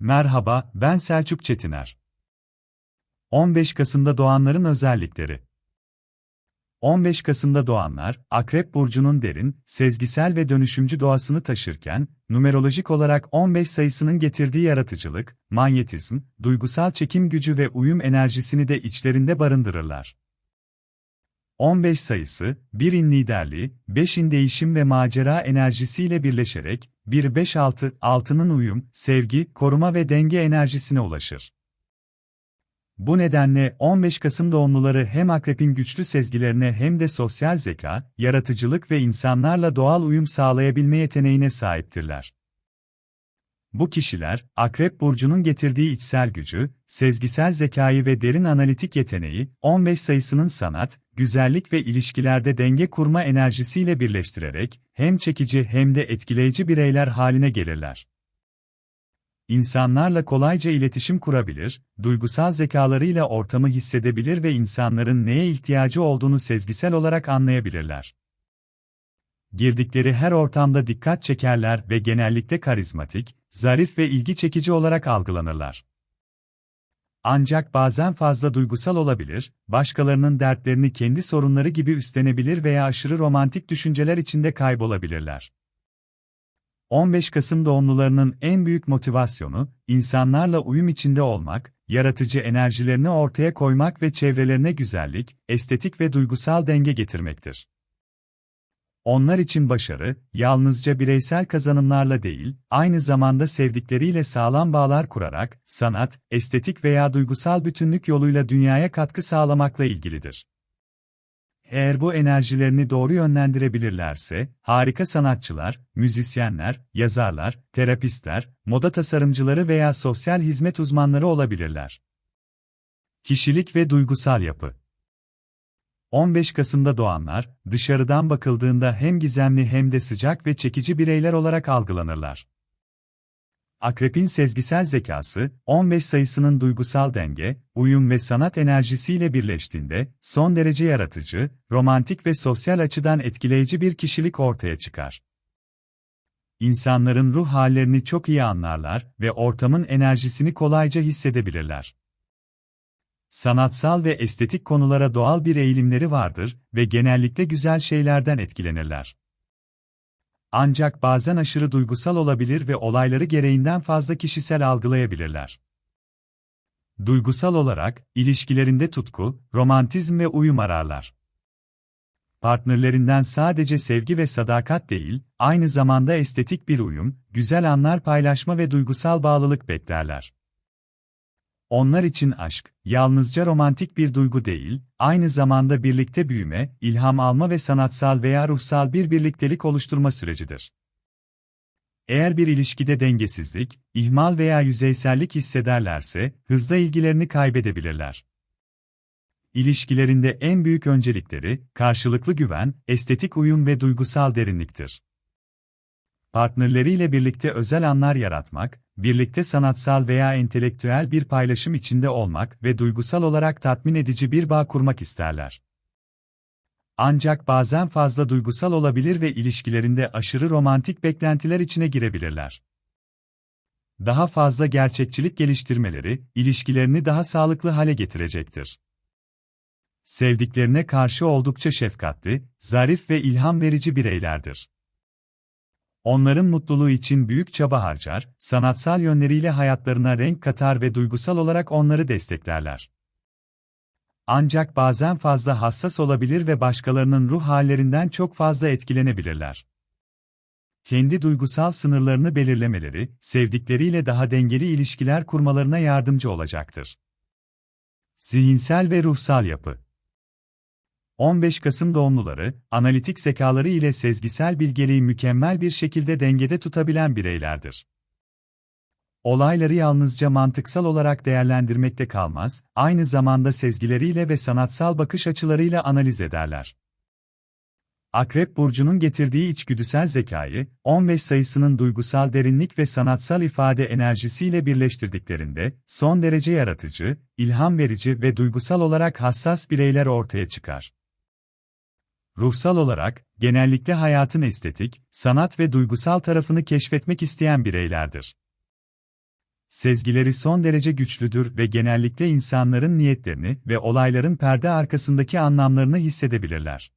Merhaba, ben Selçuk Çetiner. 15 Kasım'da doğanların özellikleri 15 Kasım'da doğanlar, Akrep Burcu'nun derin, sezgisel ve dönüşümcü doğasını taşırken, numerolojik olarak 15 sayısının getirdiği yaratıcılık, manyetizm, duygusal çekim gücü ve uyum enerjisini de içlerinde barındırırlar. 15 sayısı, 1'in liderliği, 5'in değişim ve macera enerjisiyle birleşerek, 1-5-6, 6'nın uyum, sevgi, koruma ve denge enerjisine ulaşır. Bu nedenle 15 Kasım doğumluları hem akrepin güçlü sezgilerine hem de sosyal zeka, yaratıcılık ve insanlarla doğal uyum sağlayabilme yeteneğine sahiptirler. Bu kişiler, Akrep Burcu'nun getirdiği içsel gücü, sezgisel zekayı ve derin analitik yeteneği, 15 sayısının sanat, güzellik ve ilişkilerde denge kurma enerjisiyle birleştirerek, hem çekici hem de etkileyici bireyler haline gelirler. İnsanlarla kolayca iletişim kurabilir, duygusal zekalarıyla ortamı hissedebilir ve insanların neye ihtiyacı olduğunu sezgisel olarak anlayabilirler. Girdikleri her ortamda dikkat çekerler ve genellikle karizmatik, zarif ve ilgi çekici olarak algılanırlar. Ancak bazen fazla duygusal olabilir, başkalarının dertlerini kendi sorunları gibi üstlenebilir veya aşırı romantik düşünceler içinde kaybolabilirler. 15 Kasım doğumlularının en büyük motivasyonu, insanlarla uyum içinde olmak, yaratıcı enerjilerini ortaya koymak ve çevrelerine güzellik, estetik ve duygusal denge getirmektir. Onlar için başarı, yalnızca bireysel kazanımlarla değil, aynı zamanda sevdikleriyle sağlam bağlar kurarak, sanat, estetik veya duygusal bütünlük yoluyla dünyaya katkı sağlamakla ilgilidir. Eğer bu enerjilerini doğru yönlendirebilirlerse, harika sanatçılar, müzisyenler, yazarlar, terapistler, moda tasarımcıları veya sosyal hizmet uzmanları olabilirler. Kişilik ve duygusal yapı 15 Kasım'da doğanlar, dışarıdan bakıldığında hem gizemli hem de sıcak ve çekici bireyler olarak algılanırlar. Akrep'in sezgisel zekası, 15 sayısının duygusal denge, uyum ve sanat enerjisiyle birleştiğinde, son derece yaratıcı, romantik ve sosyal açıdan etkileyici bir kişilik ortaya çıkar. İnsanların ruh hallerini çok iyi anlarlar ve ortamın enerjisini kolayca hissedebilirler. Sanatsal ve estetik konulara doğal bir eğilimleri vardır ve genellikle güzel şeylerden etkilenirler. Ancak bazen aşırı duygusal olabilir ve olayları gereğinden fazla kişisel algılayabilirler. Duygusal olarak, ilişkilerinde tutku, romantizm ve uyum ararlar. Partnerlerinden sadece sevgi ve sadakat değil, aynı zamanda estetik bir uyum, güzel anlar paylaşma ve duygusal bağlılık beklerler. Onlar için aşk, yalnızca romantik bir duygu değil, aynı zamanda birlikte büyüme, ilham alma ve sanatsal veya ruhsal bir birliktelik oluşturma sürecidir. Eğer bir ilişkide dengesizlik, ihmal veya yüzeysellik hissederlerse, hızla ilgilerini kaybedebilirler. İlişkilerinde en büyük öncelikleri, karşılıklı güven, estetik uyum ve duygusal derinliktir. Partnerleriyle birlikte özel anlar yaratmak, birlikte sanatsal veya entelektüel bir paylaşım içinde olmak ve duygusal olarak tatmin edici bir bağ kurmak isterler. Ancak bazen fazla duygusal olabilir ve ilişkilerinde aşırı romantik beklentiler içine girebilirler. Daha fazla gerçekçilik geliştirmeleri, ilişkilerini daha sağlıklı hale getirecektir. Sevdiklerine karşı oldukça şefkatli, zarif ve ilham verici bireylerdir. Onların mutluluğu için büyük çaba harcar, sanatsal yönleriyle hayatlarına renk katar ve duygusal olarak onları desteklerler. Ancak bazen fazla hassas olabilir ve başkalarının ruh hallerinden çok fazla etkilenebilirler. Kendi duygusal sınırlarını belirlemeleri, sevdikleriyle daha dengeli ilişkiler kurmalarına yardımcı olacaktır. Zihinsel ve ruhsal yapı 15 Kasım doğumluları, analitik zekaları ile sezgisel bilgeliği mükemmel bir şekilde dengede tutabilen bireylerdir. Olayları yalnızca mantıksal olarak değerlendirmekte kalmaz, aynı zamanda sezgileriyle ve sanatsal bakış açılarıyla analiz ederler. Akrep Burcu'nun getirdiği içgüdüsel zekayı, 15 sayısının duygusal derinlik ve sanatsal ifade enerjisiyle birleştirdiklerinde, son derece yaratıcı, ilham verici ve duygusal olarak hassas bireyler ortaya çıkar. Ruhsal olarak, genellikle hayatın estetik, sanat ve duygusal tarafını keşfetmek isteyen bireylerdir. Sezgileri son derece güçlüdür ve genellikle insanların niyetlerini ve olayların perde arkasındaki anlamlarını hissedebilirler.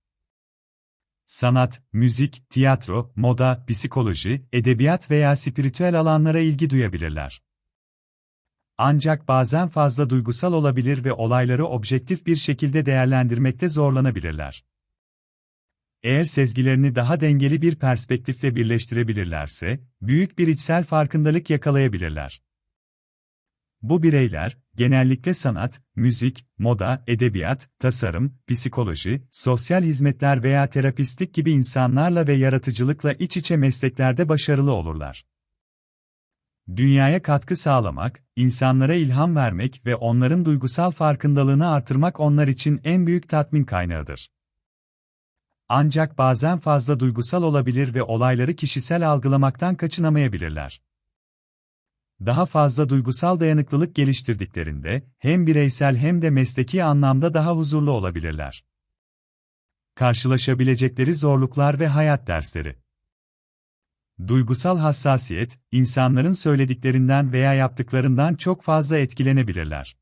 Sanat, müzik, tiyatro, moda, psikoloji, edebiyat veya spiritüel alanlara ilgi duyabilirler. Ancak bazen fazla duygusal olabilir ve olayları objektif bir şekilde değerlendirmekte zorlanabilirler. Eğer sezgilerini daha dengeli bir perspektifle birleştirebilirlerse, büyük bir içsel farkındalık yakalayabilirler. Bu bireyler, genellikle sanat, müzik, moda, edebiyat, tasarım, psikoloji, sosyal hizmetler veya terapistlik gibi insanlarla ve yaratıcılıkla iç içe mesleklerde başarılı olurlar. Dünyaya katkı sağlamak, insanlara ilham vermek ve onların duygusal farkındalığını artırmak onlar için en büyük tatmin kaynağıdır. Ancak bazen fazla duygusal olabilir ve olayları kişisel algılamaktan kaçınamayabilirler. Daha fazla duygusal dayanıklılık geliştirdiklerinde hem bireysel hem de mesleki anlamda daha huzurlu olabilirler. Karşılaşabilecekleri zorluklar ve hayat dersleri Duygusal hassasiyet, insanların söylediklerinden veya yaptıklarından çok fazla etkilenebilirler.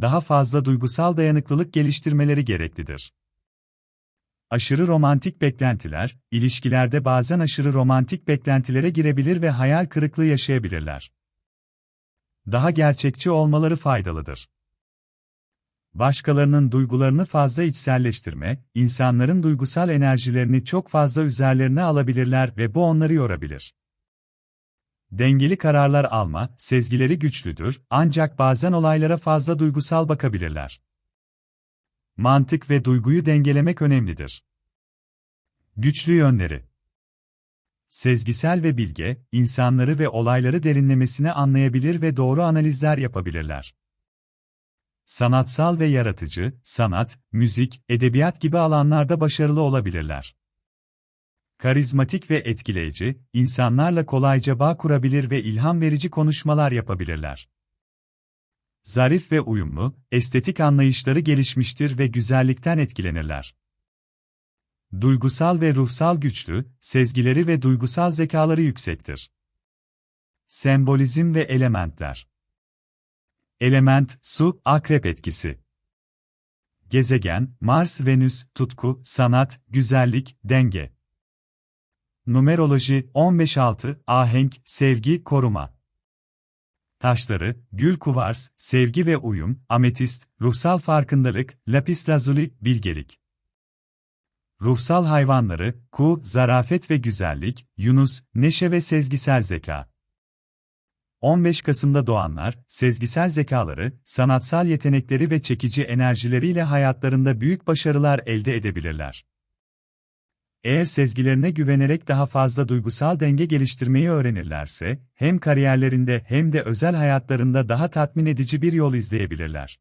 Daha fazla duygusal dayanıklılık geliştirmeleri gereklidir. Aşırı romantik beklentiler, ilişkilerde bazen aşırı romantik beklentilere girebilir ve hayal kırıklığı yaşayabilirler. Daha gerçekçi olmaları faydalıdır. Başkalarının duygularını fazla içselleştirme, insanların duygusal enerjilerini çok fazla üzerlerine alabilirler ve bu onları yorabilir. Dengeli kararlar alma, sezgileri güçlüdür, ancak bazen olaylara fazla duygusal bakabilirler. Mantık ve duyguyu dengelemek önemlidir. Güçlü yönleri Sezgisel ve bilge, insanları ve olayları derinlemesine anlayabilir ve doğru analizler yapabilirler. Sanatsal ve yaratıcı, sanat, müzik, edebiyat gibi alanlarda başarılı olabilirler. Karizmatik ve etkileyici, insanlarla kolayca bağ kurabilir ve ilham verici konuşmalar yapabilirler. Zarif ve uyumlu, estetik anlayışları gelişmiştir ve güzellikten etkilenirler. Duygusal ve ruhsal güçlü, sezgileri ve duygusal zekaları yüksektir. Sembolizm ve elementler Element, su, akrep etkisi. Gezegen, Mars, Venüs, tutku, sanat, güzellik, denge. Numeroloji 15-6, ahenk, sevgi, koruma. Taşları, gül kuvars, sevgi ve uyum, ametist, ruhsal farkındalık, lapis lazuli, bilgelik. Ruhsal hayvanları, ku, zarafet ve güzellik, yunus, neşe ve sezgisel zeka. 15 Kasım'da doğanlar, sezgisel zekaları, sanatsal yetenekleri ve çekici enerjileriyle hayatlarında büyük başarılar elde edebilirler. Eğer sezgilerine güvenerek daha fazla duygusal denge geliştirmeyi öğrenirlerse, hem kariyerlerinde hem de özel hayatlarında daha tatmin edici bir yol izleyebilirler.